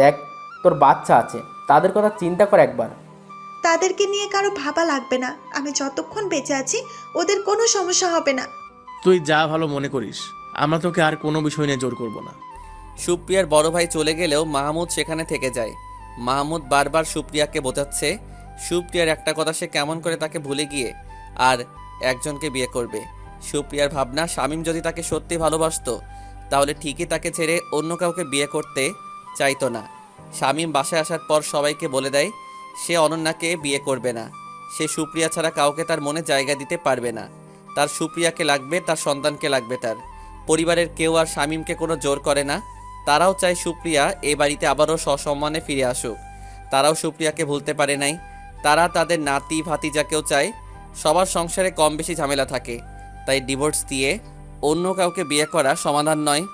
দেখ তোর বাচ্চা আছে তাদের কথা চিন্তা কর একবার। তাদেরকে নিয়ে কারও ভাবা লাগবে না। আমি যতক্ষণ বেঁচে আছি ওদের কোনো সমস্যা হবে না। তুই যা ভালো মনে করিস আমরা তোকে আর কোনো বিষয় নিয়ে জোর করব না। সুপ্রিয়ার বড় ভাই চলে গেলেও মাহমুদ সেখানে থেকে যায়। মাহমুদ বারবার সুপ্রিয়াকে বোঝাচ্ছে সুপ্রিয়ার একটা কথা সে কেমন করে তাকে ভুলে গিয়ে আর একজনকে বিয়ে করবে। সুপ্রিয়ার ভাবনা শামীম যদি তাকে সত্যি ভালোবাসতো তাহলে ঠিকই তাকে ছেড়ে অন্য কাউকে বিয়ে করতে চাইতো না। শামীম বাসায় আসার পর সবাইকে বলে দেয়, সে অনন্যাকে বিয়ে করবে না। সে সুপ্রিয়া ছাড়া কাউকে তার মনে জায়গা দিতে পারবে না। তার সুপ্রিয়াকে লাগবে, তার সন্তানকে লাগবে তার। পরিবারের কেউ আর শামীমকে কোনো জোর করে না। তারাও চায় সুপ্রিয়া এ বাড়িতে আবারও সসম্মানে ফিরে আসুক। তারাও সুপ্রিয়াকে ভুলতে পারে নাই। তারা তাদের নাতি, ভাতিজাকেও চায়, সবার সংসারে কম বেশি ঝামেলা থাকে। তাই ডিভোর্স দিয়ে অন্য কাউকে বিয়ে করা সমাধান নয়।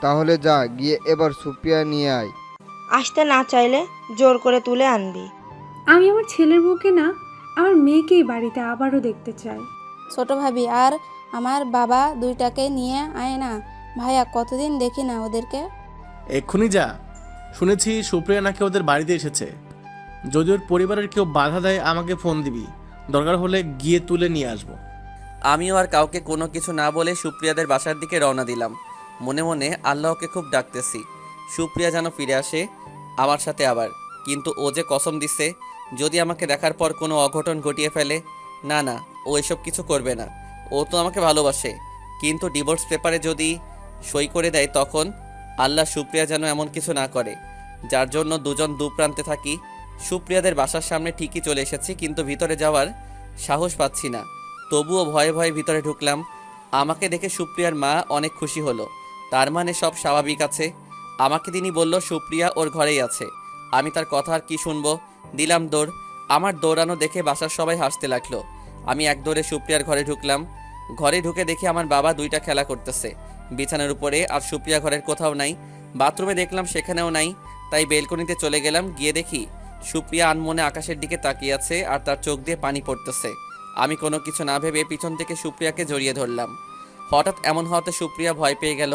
তাহলে যা গিয়ে এবার সুপ্রিয়া নিয়ে আয়। আসতে না চাইলে জোর করে তুলে আনবি। আমি আমার ছেলের বউকে না আমার মেয়েকেই বাড়িতে আবারও দেখতে চাই। ছোট ভাবি আর আমার বাবা দুইটাকে নিয়ে আয় না। ভাইয়া কতদিন দেখি না ওদেরকে? এক্ষুনি যা। শুনেছি সুপ্রিয়া নাকি ওদের বাড়িতে এসেছে। যদি ওর পরিবারের কেউ বাধা দেয় আমাকে ফোন দিবি। দরকার হলে গিয়ে তুলে নিয়ে আসব। আমিও আর কাউকে কোনো কিছু না বলে সুপ্রিয়াদের বাসার দিকে রওনা দিলাম। মনে মনে আল্লাহকে খুব ডাকতেছি। সুপ্রিয়া যেন ফিরে আসে আমার সাথে আবার। কিন্তু ও যে কসম দিছে, যদি আমাকে দেখার পর কোনো অঘটন ঘটিয়ে ফেলে, না না, ও এসব কিছু করবে না। ও তো আমাকে ভালোবাসে। কিন্তু ডিভোর্স পেপারে যদি সই করে দেয় তখন আল্লাহ সুপ্রিয়া যেন এমন কিছু না করে। যার জন্য দুজন দু প্রান্তে থাকি, সুপ্রিয়াদের বাসার সামনে ঠিকই চলে এসেছি, কিন্তু ভিতরে যাওয়ার সাহস পাচ্ছি না। তবুও ভয়ে ভয়ে ভিতরে ঢুকলাম। আমাকে দেখে সুপ্রিয়ার মা অনেক খুশি হলো। তার মানে সব স্বাভাবিক আছে। আমাকে তিনি বলল, সুপ্রিয়া ওর ঘরেই আছে। আমি তার কথা আর কি শুনব? দিলাম দৌড়। আমার দৌড়ানো দেখে বাসার সবাই হাসতে লাগল। আমি এক দৌড়ে সুপ্রিয়ার ঘরে ঢুকলাম। ঘরে ঢুকে দেখি আমার বাবা দুইটা খেলা করতেছে। বিছানার উপরে আর সুপ্রিয়া ঘরের কোথাও নাই। বাথরুমে দেখলাম সেখানেও নাই। তাই বেলকনিতে চলে গেলাম। গিয়ে দেখি সুপ্রিয়া আনমনে আকাশের দিকে তাকিয়ে আছে আর তার চোখ দিয়ে পানি পড়তেছে। আমি কোনো কিছু না ভেবে পিছন থেকে সুপ্রিয়াকে জড়িয়ে ধরলাম। হঠাৎ এমন হওয়াতে সুপ্রিয়া ভয় পেয়ে গেল,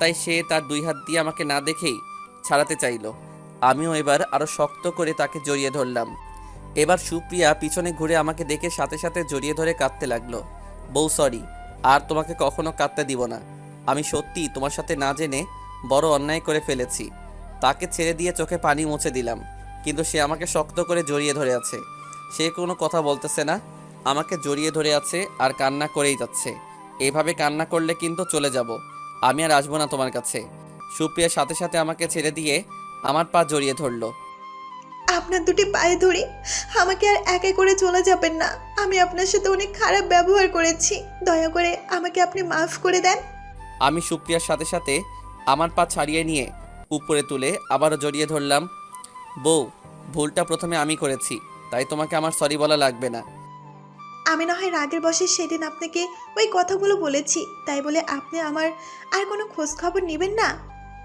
তাই সে তার দুই হাত দিয়ে আমাকে না দেখেই ছাড়াতে চাইলো। আমিও এবার আরও শক্ত করে তাকে জড়িয়ে ধরলাম। এবার সুপ্রিয়া পিছনে ঘুরে আমাকে দেখে সাথে সাথে জড়িয়ে ধরে কাঁদতে লাগল। বউ সরি আর তোমাকে কখনো কাঁদতে দিব না। আমি সত্যি তোমার সাথে না জেনে বড় অন্যায় করে ফেলেছি। তাকে ছেড়ে দিয়ে চোখে পানি মুছে দিলাম, কিন্তু সে আমাকে শক্ত করে জড়িয়ে ধরে আছে। সে কোনো কথা বলতেছে না, আমাকে জড়িয়ে ধরে আছে আর কান্না করেই যাচ্ছে। এভাবে কান্না করলে কিন্তু চলে যাব। আমি আর আসব না তোমার কাছে। সুপ্রিয়ার সাথে সাথে আমাকে ছেড়ে দিয়ে আমার পা জড়িয়ে ধরলো। আপনার দুটি পায়ে ধরে আমাকে আর একে করে চলে যাবেন না। আমি আপনার সাথে অনেক খারাপ ব্যবহার করেছি। দয়া করে আমাকে আপনি মাফ করে দেন। আমি সুপ্রিয়ার সাথে সাথে আমার পা ছাড়িয়ে নিয়ে উপরে তুলে আবারও জড়িয়ে ধরলাম। বউ ভুলটা প্রথমে আমি করেছি তাই তোমাকে আমার সরি বলা লাগবে না। আমি না হয় রাগের বসে সেদিন আপনাকে ওই কথাগুলো বলেছি তাই বলে আপনি আমার আর কোনো খোঁজ খবর নেবেন না?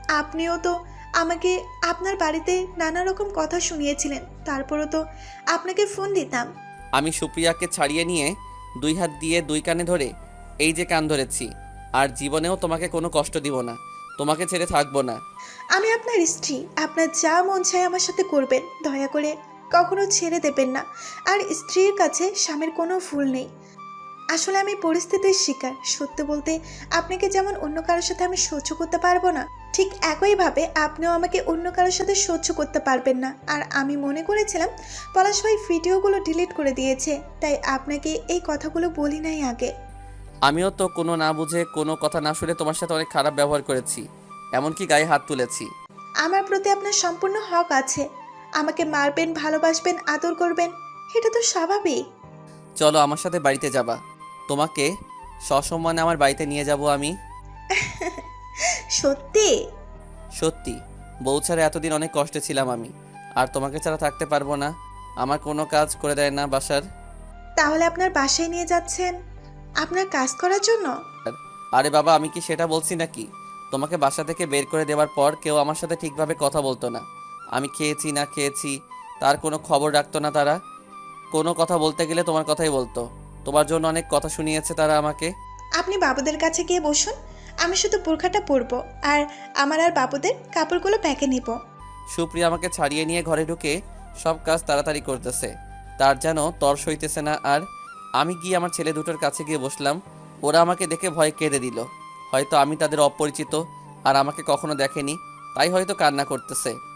আপনিও তো আমাকে আপনার বাড়িতে নানা রকম কথা শুনিয়েছিলেন তারপরও তো আপনাকে ফোন দিতাম। আমি সুপ্রিয়াকে ছাড়িয়ে নিয়ে দুই হাত দিয়ে দুই কানে ধরে এই যে কান ধরেছি আর জীবনেও তোমাকে কোনো কষ্ট দিব না তোমাকে ছেড়ে থাকব না। আমি আপনার স্ত্রী আপনার যা মন চায় আমার সাথে করবেন দয়া করে কখনো ছেড়ে দেবেন না। আর স্ত্রীর কাছে স্বামীর কোনো ভুল নেই। আসলে আমি পরিস্থিতির শিকার। সত্য বলতে আপনাকে যেমন অন্য কারোর সাথে আমি সহ্য করতে পারব না ঠিক একইভাবে আপনিও আমাকে অন্য কারোর সাথে সহ্য করতে পারবেন না। আর আমি মনে করেছিলাম পলাশ ভাই ভিডিওগুলো ডিলিট করে দিয়েছে তাই আপনাকে এই কথাগুলো বলি নাই আগে। আমিও তো কোনো না বুঝে কোনো কথা না শুনে তোমার সাথে অনেক খারাপ ব্যবহার করেছি এমনকি গায়ে হাত তুলেছি। আমার প্রতি আপনার সম্পূর্ণ হক আছে। আমাকে মারবেন ভালোবাসবেন আদর করবেন এটা তো স্বাভাবিক। চলো আমার সাথে বাড়িতে যাবা। তোমাকে সসম্মানে আমার বাড়িতে নিয়ে যাব আমি। সত্যি? সত্যি। বউ ছাড়া এতদিন অনেক কষ্টে ছিলাম আমি। আর তোমাকে ছাড়া থাকতে পারব না। আমার কোনো কাজ করে দেয় না বাসার। তাহলে আপনার বাসায় নিয়ে যাচ্ছেন? আপনার কাজ করার জন্য? আরে বাবা আমি কি সেটা বলছি নাকি? তোমাকে বাসা থেকে বের করে দেওয়ার পর কেউ আমার সাথে ঠিকভাবে কথা বলতো না। আমি খেয়েছি না খেয়েছি তার কোনো খবর রাখতো না তারা। কোনো কথা বলতে গেলে তোমার কথাই বলতো। তোমার জন্য অনেক কথা শুনিয়েছে তারা আমাকে। আপনি বাবুদের কাছে গিয়ে বসুন। আমি শুধু বোরখাটা পরবো আর আমার আর বাবুদের কাপড়গুলো প্যাকে নিব। সুপ্রিয়া আমাকে ছাড়িয়ে নিয়ে ঘরে ঢুকে সব কাজ তাড়াতাড়ি করতেছে। তার যেন তর্স হইতেছে না আর আমি গিয়ে আমার ছেলে দুটোর কাছে গিয়ে বসলাম। ওরা আমাকে দেখে ভয় কেঁদে দিল। হয়তো আমি তাদের অপরিচিত আর আমাকে কখনো দেখেনি। তাই হয়তো কান্না করতেছে।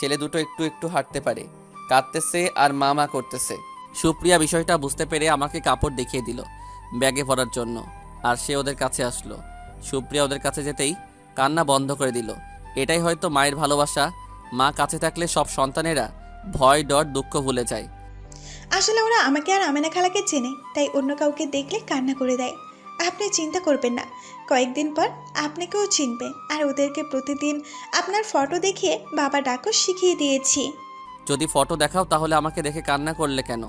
ছেলে দুটো একটু একটু হাঁটতে পারে। কাঁদতেছে আর মা মা করতেছে। সুপ্রিয়া বিষয়টা বুঝতে পেরে আমাকে কাপড় দেখিয়ে দিল, ব্যাগে ভরার জন্য। আর সে ওদের কাছে আসলো। সুপ্রিয়া ওদের কাছে যেতেই কান্না বন্ধ করে দিল। এটাই হয়তো মায়ের ভালোবাসা। মা কাছে থাকলে সব সন্তানেরা ভয়, ডর, দুঃখ ভুলে যায়। আসলে ওরা আমাকে আর আমেনা খালাকে চেনে, তাই অন্য কাউকে দেখলে কান্না করে দেয়। আপনি চিন্তা করবেন না। কয়েকদিন পর আপনাকেও চিনবে আর ওদেরকে প্রতিদিন আপনার ফটো দেখিয়ে বাবা ডাকও শিখিয়ে দিয়েছি। যদি ফটো দেখাও তাহলে আমাকে দেখে কান্না করলে কেন?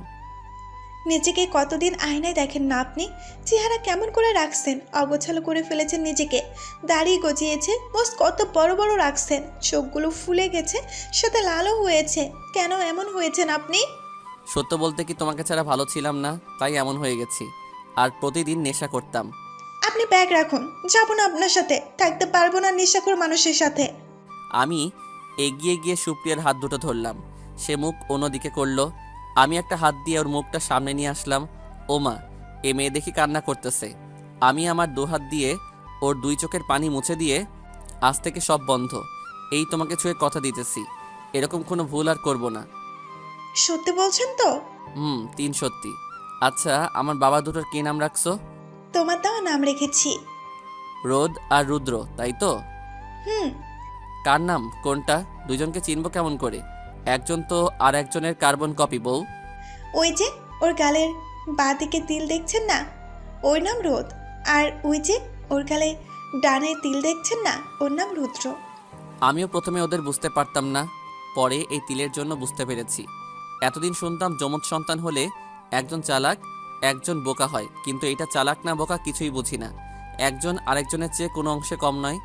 নিজেকে কতদিন আয়নায় দেখেন না আপনি? চেহারা কেমন করে রাখছেন? অগোছালো করে ফেলেছেন নিজেকে। দাড়ি গজিয়েছে মোস্ট কত বড় বড় রাখছেন। চোখগুলো ফুলে গেছে সাথে লালও হয়েছে। কেন এমন হয়েছেন আপনি? সত্য বলতে কি তোমাকে ছাড়া ভালো ছিলাম না? তাই এমন হয়ে গেছি। আর প্রতিদিন নেশা করতাম। আপনি ব্যাগ রাখুন যাব না আপনার সাথে থাকতে পারব না নেশাখোর মানুষের সাথে। আমি এগিয়ে গিয়ে সুপ্রিয়ার হাত দুটো ধরলাম। সে মুখ অন্যদিকে করল। আমি একটা হাত দিয়ে ওর মুখটা সামনে নিয়ে আসলাম। ও মা এ মেয়ে দেখি কান্না করতেছে। আমি আমার দু হাত দিয়ে ওর দুই চোখের পানি মুছে দিয়ে আজ থেকে সব বন্ধ। এই তোমাকে ছুঁয়ে কথা দিতেছি। এরকম কোনো ভুল আর করব না। সত্যি বলছেন তো? হুম তিন সত্যি। আচ্ছা আমার বাবা দুটোর কী নাম রাখছো? তোমার দেওয়া নাম রেখেছি। রোদ আর রুদ্র তাই তো? হুম। কার নাম? কোনটা? দুজনকে চিনব কেমন করে? একজন তো আর একজনের কার্বন কপি বউ। ওই যে ওর গালের বাঁ দিকে তিল দেখছেন না? ওর নাম রোদ। আর ওই যে ওর গালে ডানে তিল দেখছেন না? ওর নাম রুদ্র। আমিও প্রথমে ওদের বুঝতে পারতাম না পরে এই তিলের জন্য বুঝতে পেরেছি। এতদিন শুনতাম যমজ সন্তান হলে একজন চালাক একজন বোকা হয় কিন্তু এটা চালাক না বোকা কিছুই বুঝি না। একজন আরেকজনের চেয়ে কোনো অংশে কম নয়।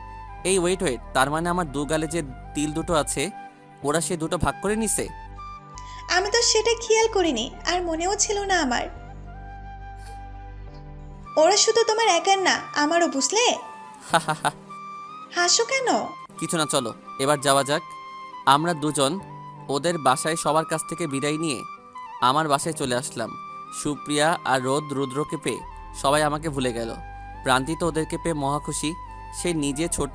এই ওয়েট ওয়েট তার মানে আমার দু গালে যে তিল দুটো আছে ওরা সে দুটো ভাগ করে নিছে? আমি তো সেটা খেয়াল করিনি আর মনেও ছিল না আমার। ওরা শুধু তোমার একার না আমারও বুঝলে? হাসো কেন? কিছু না চলো এবার যাওয়া যাক। আমরা দুজন ওদের বাসায় সবার কাছ থেকে বিদায় নিয়ে আমার বাসায় চলে আসলাম। সুপ্রিয়া আর রোদ রুদ্রকে পেয়ে সবাই আমাকে ভুলে গেল। প্রান্তি তো ওদেরকে পেয়ে মহা খুশি। সে নিজে ছোট,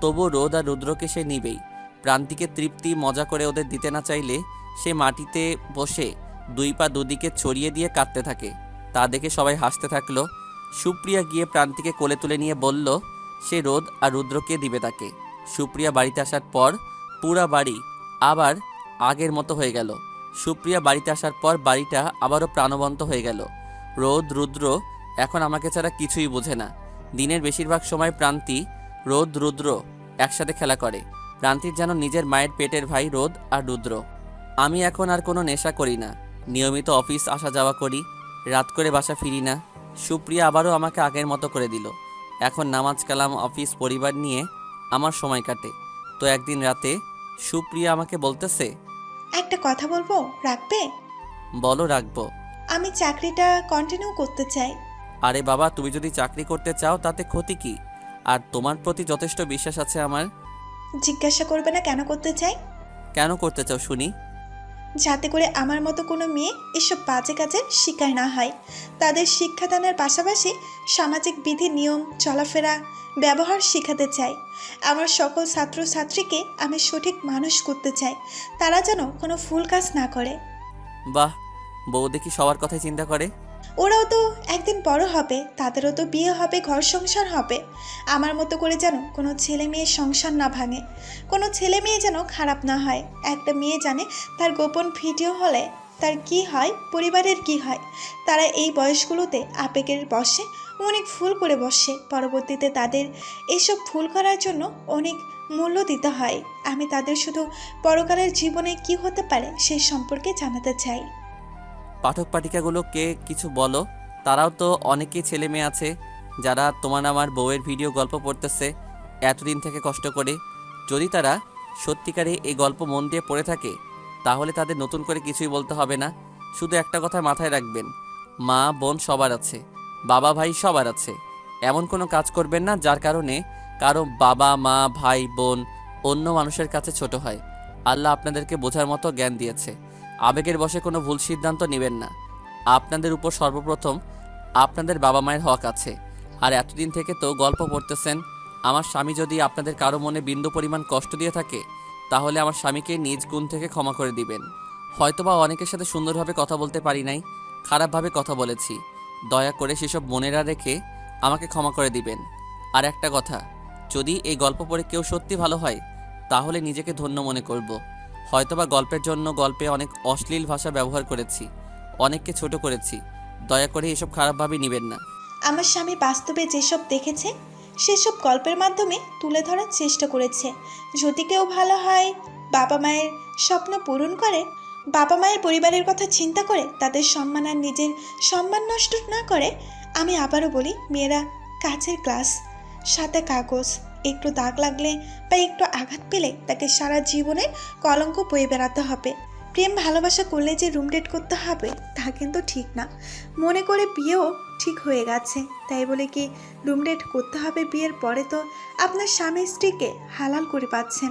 তবু রোদ আর রুদ্রকে সে নিবেই। প্রান্তিকে তৃপ্তি, মজা করে ওদের দিতে না চাইলে সে মাটিতে বসে দুই পা দুদিকে ছড়িয়ে দিয়ে কাঁদতে থাকে। তা দেখে সবাই হাসতে থাকল। সুপ্রিয়া গিয়ে প্রান্তিকে কোলে তুলে নিয়ে বলল, সে রোদ আর রুদ্রকে দিবে তাকে। সুপ্রিয়া বাড়িতে আসার পর পুরা বাড়ি আবার আগের মতো হয়ে গেল। সুপ্রিয়া বাড়িতে আসার পর বাড়িটা আবারও প্রাণবন্ত হয়ে গেল। রোদ, রুদ্র, এখন আমাকে ছাড়া কিছুই বোঝে না। দিনের বেশিরভাগ সময় প্রান্তি, রোদ, রুদ্র, একসাথে খেলা করে। প্রান্তির যেন নিজের মায়ের পেটের ভাই রোদ আর রুদ্র। আমি এখন আর কোনো নেশা করি না। নিয়মিত অফিস, আসা যাওয়া করি। রাত করে বাসা ফিরি না। সুপ্রিয়া আবারও আমাকে আগের মতো করে দিল। এখন নামাজ, কালাম, অফিস, পরিবার নিয়ে আমার সময় কাটে। তো একদিন রাতে সুপ্রিয়া আমাকে বলতেছে একটা কথা বলব? রাখবে? বলো রাখব। আমি চাকরিটা কন্টিনিউ করতে চাই। আরে বাবা তুমি যদি চাকরি করতে চাও তাতে ক্ষতি কি? আর তোমার প্রতি যথেষ্ট বিশ্বাস আছে আমার? জিজ্ঞাসা করবে না কেন করতে চাই? কেন করতে চাও শুনি। যাতে করে আমার মতো কোনো মেয়ে এসব বাজে কাজে শিকার না হয়। তাদের শিক্ষাদানের পাশাপাশি সামাজিক বিধি, নিয়ম, চলাফেরা, ব্যবহার শেখাতে চাই। আমার সকল ছাত্রছাত্রীকে আমি সঠিক মানুষ করতে চাই। তারা যেন কোনো ফুল কাজ না করে। বাহ বউ দেখি সবার কথাই চিন্তা করে? ওরাও তো একদিন বড় হবে, তাদেরও তো বিয়ে হবে, ঘর সংসার হবে। আমার মতো করে যেন কোনো ছেলে মেয়ে সংসার না ভাঙে। কোনো ছেলে মেয়ে যেন খারাপ না হয়। একটা মেয়ে জানে তার গোপন ভিডিও হলে তার কি হয়, পরিবারের কি হয়। তারা এই বয়সগুলোতে আবেগের বসে, অনেক ভুল করে বসে। পরবর্তীতে তাদের এসব ভুল করার জন্য অনেক মূল্য দিতে হয়। আমি তাদের শুধু পরকালের জীবনে কি হতে পারে সেই সম্পর্কে জানাতে চাই। পাঠক পাঠিকাগুলোকে কিছু বলো। তারাও তো অনেকেই ছেলে মেয়ে আছে, যারা তোমার আমার বউয়ের ভিডিও গল্প পড়তেছে, এতদিন থেকে কষ্ট করে। যদি তারা সত্যিকারে এই গল্প মন দিয়ে পড়ে থাকে, তাহলে তাদের নতুন করে কিছুই বলতে হবে না। শুধু একটা কথা মাথায় রাখবেন, মা, বোন সবার আছে, বাবা, ভাই সবার আছে। এমন কোনো কাজ করবেন না যার কারণে কারও বাবা, মা, ভাই, বোন অন্য মানুষের কাছে ছোট হয়। আল্লাহ আপনাদেরকে বোঝার মতো জ্ঞান দিয়েছে। আবেগের বশে কোনো ভুল সিদ্ধান্ত নেবেন না। আপনাদের উপর সর্বপ্রথম আপনাদের বাবা মায়ের হক আছে। আর এতদিন থেকে তো গল্প পড়তেছেন আমার স্বামী যদি আপনাদের কারও মনে বিন্দু পরিমাণ কষ্ট দিয়ে থাকে, তাহলে আমার স্বামীকে নিজ গুণ থেকে ক্ষমা করে দিবেন। হয়তোবা অনেকের সাথে সুন্দরভাবে কথা বলতে পারি নাই, খারাপভাবে কথা বলেছি। দয়া করে সেসব মনেরা রেখে আমাকে ক্ষমা করে দিবেন। আর একটা কথা, যদি এই গল্প পড়ে কেউ সত্যি ভালো হয়, তাহলে নিজেকে ধন্য মনে করব। হয়তোবা গল্পের জন্য গল্পে অনেক অশ্লীল ভাষা ব্যবহার করেছি, অনেককে ছোট করেছি, দয়া করে এসব খারাপভাবে নেবেন না। আমার স্বামী বাস্তবে যেসব দেখেছে, সেসব গল্পের মাধ্যমে তুলে ধরার চেষ্টা করেছে। যদি কেউ ভালো হয়, বাবা মায়ের স্বপ্ন পূরণ করে, বাবা মায়ের পরিবারের কথা চিন্তা করে, তাদের সম্মান আর নিজের সম্মান নষ্ট না করে, আমি আবারও বলি, মেয়েরা, কাছের গ্লাস সাথে কাগজ একটু দাগ লাগলে বা একটু আঘাত পেলে তাকে সারা জীবনে কলঙ্ক বয়ে বেড়াতে হবে। প্রেম ভালোবাসা করলে যে রুম ডেট করতে হবে, তা কিন্তু ঠিক না। মনে করে বিয়েও ঠিক হয়ে গেছে। তাই বলে কি, রুম ডেট করতে হবে বিয়ের পরে তো আপনার স্বামী স্ত্রীকে হালাল করে পাচ্ছেন।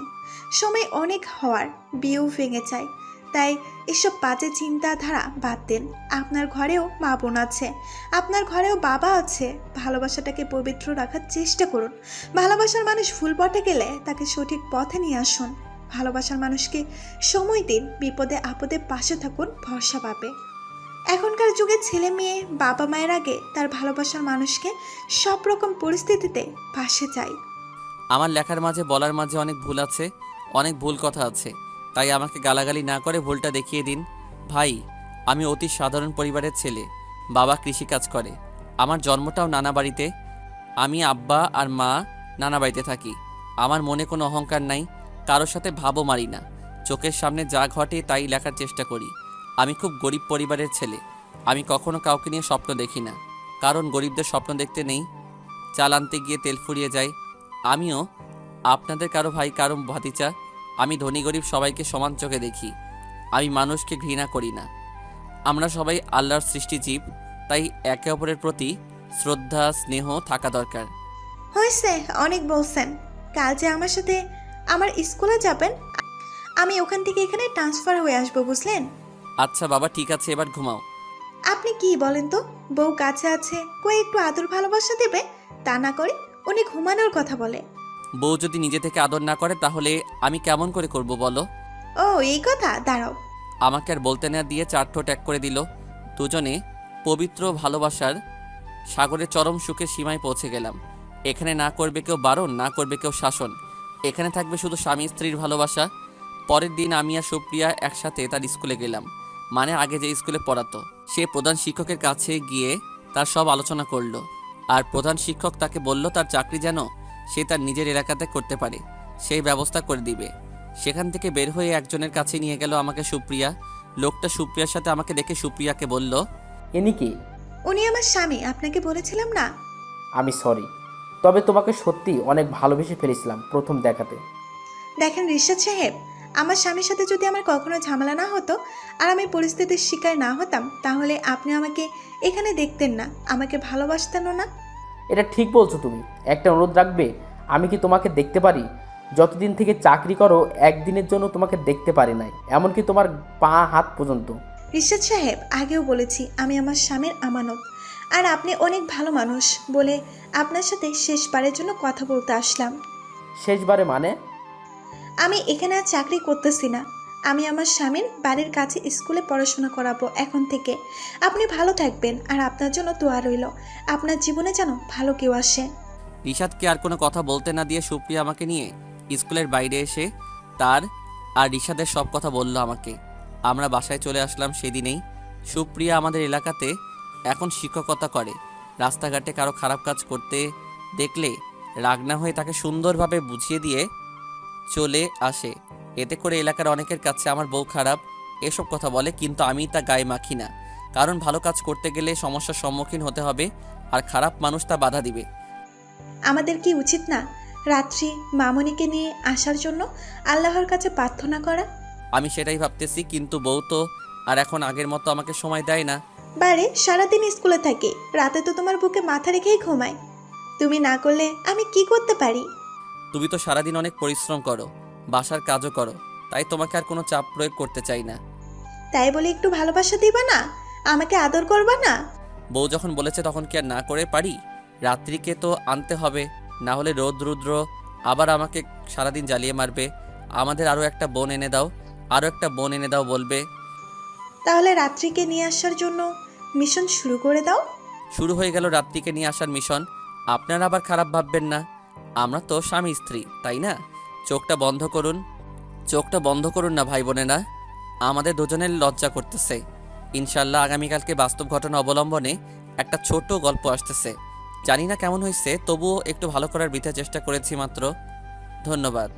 সময় অনেক হওয়ার, বিয়েও ভেঙে যায়। তাই এসব বাজে চিন্তাধারা বাদ দেন। আপনার ঘরেও মা বোন আছে। আপনার ঘরেও বাবা আছে। ভালোবাসাটাকে পবিত্র রাখার চেষ্টা করুন। ভালোবাসার মানুষ ভুল পথে গেলে তাকে সঠিক পথে নিয়ে আসুন। ভালোবাসার মানুষকে সময় দিন। বিপদে আপদে পাশে থাকুন, ভরসা পাবে। এখনকার যুগে ছেলে মেয়ে, বাবা মায়ের আগে তার ভালোবাসার মানুষকে সব রকম পরিস্থিতিতে পাশে চাই। আমার লেখার মাঝে, বলার মাঝে অনেক ভুল আছে, অনেক ভুল কথা আছে। তাই আমাকে গালাগালি না করে ভুলটা দেখিয়ে দিন। ভাই, আমি অতি সাধারণ পরিবারের ছেলে। বাবা কৃষিকাজ করে। আমার জন্মটাও নানা বাড়িতে। আমি আব্বা আর মা নানা বাড়িতে থাকি। আমার মনে কোনো অহংকার নাই। কারোর সাথে ভাবও মারি না। চোখের সামনে যা ঘটে তাই লেখার চেষ্টা করি। আমি খুব গরিব পরিবারের ছেলে। আমি কখনো কাউকে নিয়ে স্বপ্ন দেখি না। কারণ গরিবদের স্বপ্ন দেখতে নেই। চাল আনতে গিয়ে তেল ফুরিয়ে যায়। আমিও আপনাদের কারও ভাই, কারও ভাতিচা আমি ধনী গরিব সবাইকে সমান চোখে দেখি। আমি মানুষকে ঘৃণা করি না। আমরা সবাই আল্লাহর সৃষ্টি জীব তাই একে অপরের প্রতি শ্রদ্ধা স্নেহ থাকা দরকার। হয়েছে অনেক বলছেন। কাল যে আমার সাথে আমার স্কুলে যাবেন আমি ওখান থেকে এখানে ট্রান্সফার হয়ে আসব বুঝলেন? আচ্ছা বাবা ঠিক আছে এবার ঘুমাও। আপনি কি বলেন তো? বউ কাছে আছে কই একটু আদর ভালোবাসা দেবে? তা না করে উনি ঘুমানোর কথা বলে। বউ যদি নিজে থেকে আদর না করে তাহলে আমি কেমন করে করব বলো? ও এই কথা? দাঁড়াও। আমাকে আর বলতে না দিয়ে চার ঠোঁট এক করে দিল। দুজনে পবিত্র ভালোবাসার সাগরের চরম সুখের সীমায় পৌঁছে গেলাম। এখানে না করবে কেউ বারণ না করবে কেউ শাসন। এখানে থাকবে শুধু স্বামী স্ত্রীর ভালোবাসা। পরের দিন আমি আর সুপ্রিয়া একসাথে তার স্কুলে গেলাম। মানে আগে যে স্কুলে পড়াতো। সে প্রধান শিক্ষকের কাছে গিয়ে তার সব আলোচনা করল। আর প্রধান শিক্ষক তাকে বলল তার চাকরি যেন সে তার নিজের এলাকাতে করতে পারে। সেই ব্যবস্থা করে দিবে। সেখান থেকে বের হয়ে একজনের কাছে নিয়ে গেল আমাকে সুপ্রিয়া। লোকটা সুপ্রিয়ার সাথে আমাকে দেখে সুপ্রিয়াকে বলল ইনি কি? উনি আমার স্বামী আপনাকে বলেছিলাম না? আমি সরি তবে তোমাকে সত্যি অনেক ভালোবেসে ফেলেছিলাম প্রথম দেখাতে। দেখেন রিশাদ সাহেব আমার স্বামীর সাথে যদি আমার কখনো ঝামেলা না হতো আর আমি পরিস্থিতির শিকার না হতাম তাহলে আপনি আমাকে এখানে দেখতেন না আমাকে ভালোবাসতেনও না। এটা ঠিক বলছো তুমি। একটা অনুরোধ রাখবে আমি কি তোমাকে দেখতে পারি? যতদিন থেকে চাকরি করো একদিনের জন্য তোমাকে দেখতে পারি নাই। এমনকি তোমার পা হাত পর্যন্ত। রিশাদ সাহেব আগেও বলেছি আমি আমার স্বামীর আমানত। আর আপনি অনেক ভালো মানুষ বলে আপনার সাথে শেষবারের জন্য কথা বলতে আসলাম। শেষবারে মানে? আমি এখানে আর চাকরি করতেছি না। আমি আমার স্বামীর বাড়ির কাছে স্কুলে পড়াশোনা করাবো এখন থেকে। আপনি ভালো থাকবেন আর আপনার জন্য দোয়া রইল। আপনার জীবনে যেন ভালো কেউ আসে। রিশাদকে আর কোনো কথা বলতে না দিয়ে সুপ্রিয়া আমাকে নিয়ে স্কুলের বাইরে এসে তার আর রিশাদের সব কথা বলল আমাকে। আমরা বাসায় চলে আসলাম সেদিনেই। সুপ্রিয়া আমাদের এলাকাতে এখন শিক্ষকতা করে। রাস্তাঘাটে কারও খারাপ কাজ করতে দেখলে রাগ না হয়ে তাকে সুন্দরভাবে বুঝিয়ে দিয়ে চলে আসে। এতে করে এলাকার অনেকের কাছে আমার বউ খারাপ এসব কথা বলে কিন্তু আমি তা গায়ে মাখি না। কারণ ভালো কাজ করতে গেলে সমস্যার সম্মুখীন হতে হবে আর খারাপ মানুষ তা বাধা দিবে। আমাদের কি উচিত না রাত্রি মামনিকে নিয়ে আসার জন্য আল্লাহর কাছে প্রার্থনা করা? আমি সেটাই ভাবতেছি কিন্তু বউ তো আর এখন আগের মতো আমাকে সময় দেয় না। বারে সারাদিন স্কুলে থাকে রাতে তো তোমার বুকে মাথা রেখেই ঘুমায়। তুমি না করলে আমি কি করতে পারি? তুমি তো সারাদিন অনেক পরিশ্রম করো বাসার কাজও করো তাই তোমাকে আর কোনো চাপ প্রয়োগ করতে চাই না। তাই বলে একটু ভালোবাসা দিবা না? আমাকে আদর করবা না? বউ যখন বলেছে তখন কি আর না করে পারি? রাত্রিকে তো আনতে হবে না হলে রোদ রুদ্র আবার আমাকে সারাদিন জ্বালিয়ে মারবে। আমাদের আরও একটা বোন এনে দাও আরও একটা বোন এনে দাও বলবে। তাহলে রাত্রিকে নিয়ে আসার জন্য মিশন শুরু করে দাও। শুরু হয়ে গেল রাত্রিকে নিয়ে আসার মিশন। আপনারা আবার খারাপ ভাববেন না আমরা তো স্বামী স্ত্রী তাই না? চোখটা বন্ধ করুন। চোখটা বন্ধ করুন না ভাই বোনেরা আমাদের দুজনের লজ্জা করতেছে। ইনশাল্লাহ আগামীকালকে বাস্তব ঘটনা অবলম্বনে একটা ছোট গল্প আসতেছে। জানি না কেমন হয়েছে, তবুও একটু ভালো করার বৃথা চেষ্টা করেছি মাত্র। ধন্যবাদ।